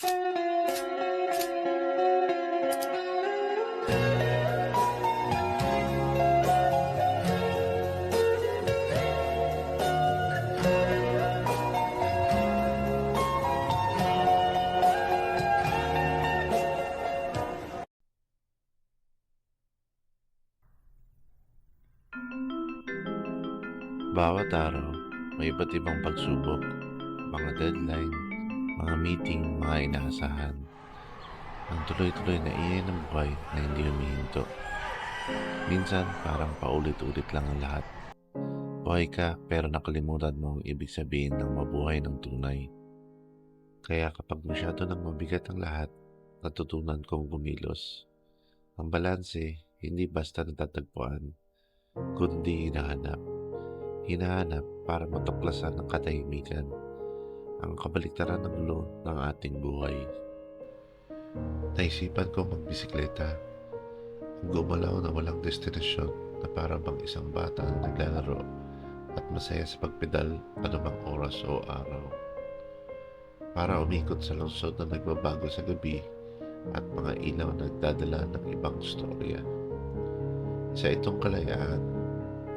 Bawat araw, may iba't ibang pagsubok, mga deadline, mga meeting, mga inaasahan. Ang tuloy-tuloy na iyan ng buhay na hindi humihinto. Minsan, parang paulit-ulit lang ang lahat. Buhay ka pero nakalimutan mo ang ibig sabihin ng mabuhay ng tunay. Kaya kapag masyado nang mabigat ang lahat, natutunan kong gumilos. Ang balanse, hindi basta natatagpuan, kundi hinahanap hinahanap para matuklasan ng katahimikan ang kabaliktaran ng gulo ng ating buhay. Naisipan ko magbisikleta, gumalaw na walang destinasyon na para bang isang bata na naglalaro at masaya sa pagpedal anumang oras o araw. Para umikot sa lungsod na nagbabago sa gabi at mga ilaw na nagdadala ng ibang storya. Sa itong kalayaan,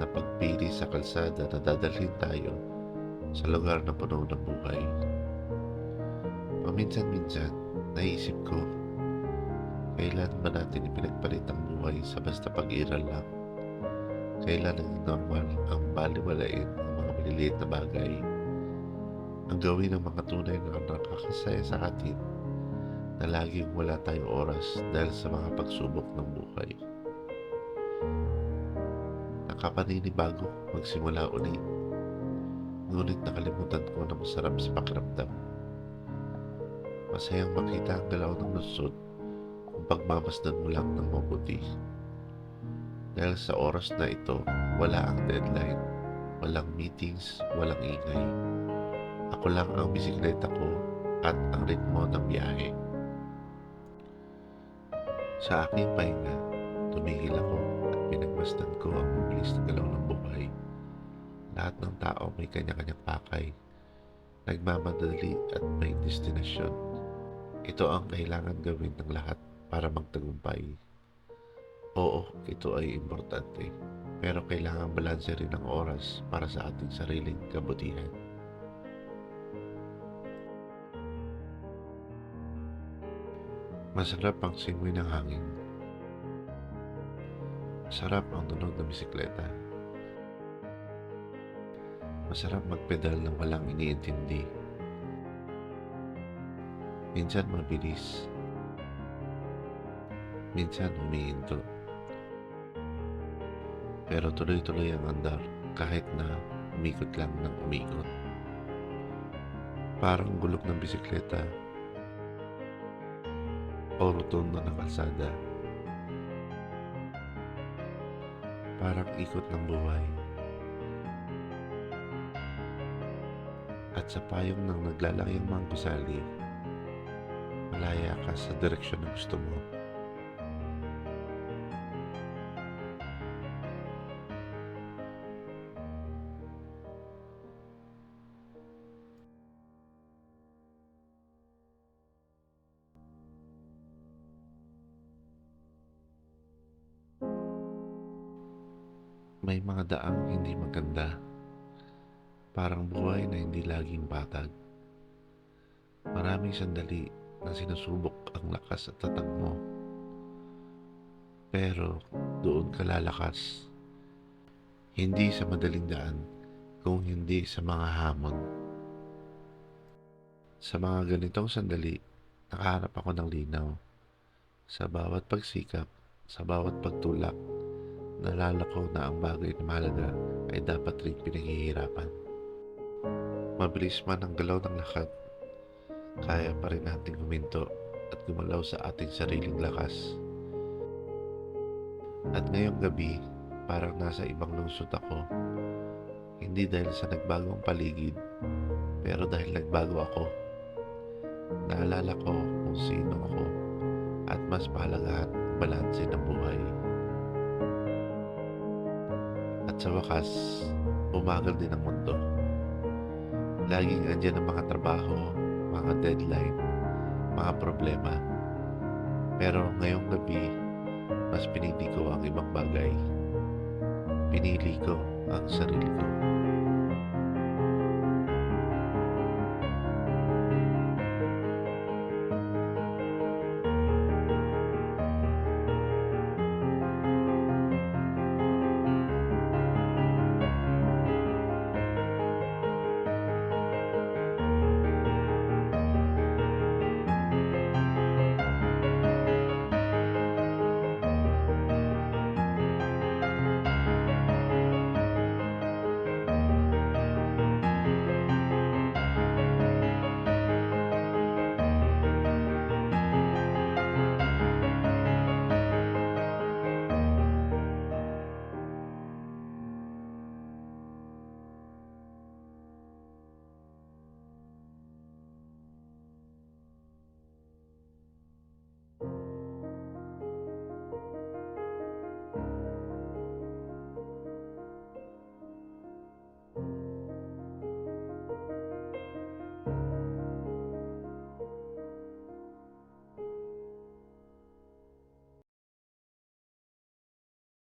na pagpili sa kalsada na dadalhin tayo sa lugar na puno ng buhay. Paminsan-minsan, naisip ko, kailan ba natin ipinagpalit ang buhay sa basta pag-iral lang? Kailan naging normal ang baliwalain ng mga maliliit na bagay? Ang gawin ng mga tunay na nakakasaya sa atin na laging wala tayong oras dahil sa mga pagsubok ng buhay nakapaninibago magsimula uli. Ngunit nakalimutan ko na masarap sa pakiramdam. Masayang makita ang galaw ng lusod kung pagmamasdan mo lang ng mabuti. Dahil sa oras na ito, wala ang deadline, walang meetings, walang ingay. Ako lang ang bisikleta ko at ang ritmo ng biyahe. Sa aking pahinga, tumigil ako at pinagmasdan ko ang mabilis na galaw ng buhay. Lahat ng tao may kanya-kanyang pakay, nagmamadali at may destinasyon. Ito ang kailangan gawin ng lahat para magtagumpay. Oo, ito ay importante, pero kailangan balanse rin ang oras para sa ating sariling kabutihan. Masarap ang simoy ng hangin Masarap ang tunog ng bisikleta. Masarap magpedal ng walang iniintindi. Minsan mabilis. Minsan humihinto. Pero tuloy-tuloy ang andar kahit na umikot lang ng umikot. Parang gulok ng bisikleta o rotondo ng kalsada. parang ikot ng buhay. At sa payong ng naglalayang mga gusali, malaya ka sa direksyon na gusto mo. May mga daang hindi maganda. Parang buhay na hindi laging patag. Maraming sandali na sinusubok ang lakas at tatag mo. Pero doon ka lalakas. Hindi sa madaling daan, kung hindi sa mga hamon. Sa mga ganitong sandali, nakaharap ako ng linaw. Sa bawat pagsikap, sa bawat pagtulak, naalala ko na ang bagay na mahalaga ay dapat rin pinaghihirapan. Mabilis man ang galaw ng lakad, kaya pa rin nating huminto at gumalaw sa ating sariling lakas. At ngayong gabi, parang nasa ibang lungsod ako. Hindi dahil sa nagbagong paligid, pero dahil nagbago ako. Naalala ko kung sino ako at mas pahalagahan ang balanse ng buhay. At sa wakas, umagal din ang mundo. Laging andyan ang mga trabaho, mga deadline, mga problema. Pero ngayong gabi, mas pinili ko ang ibang bagay. Pinili ko ang sarili ko.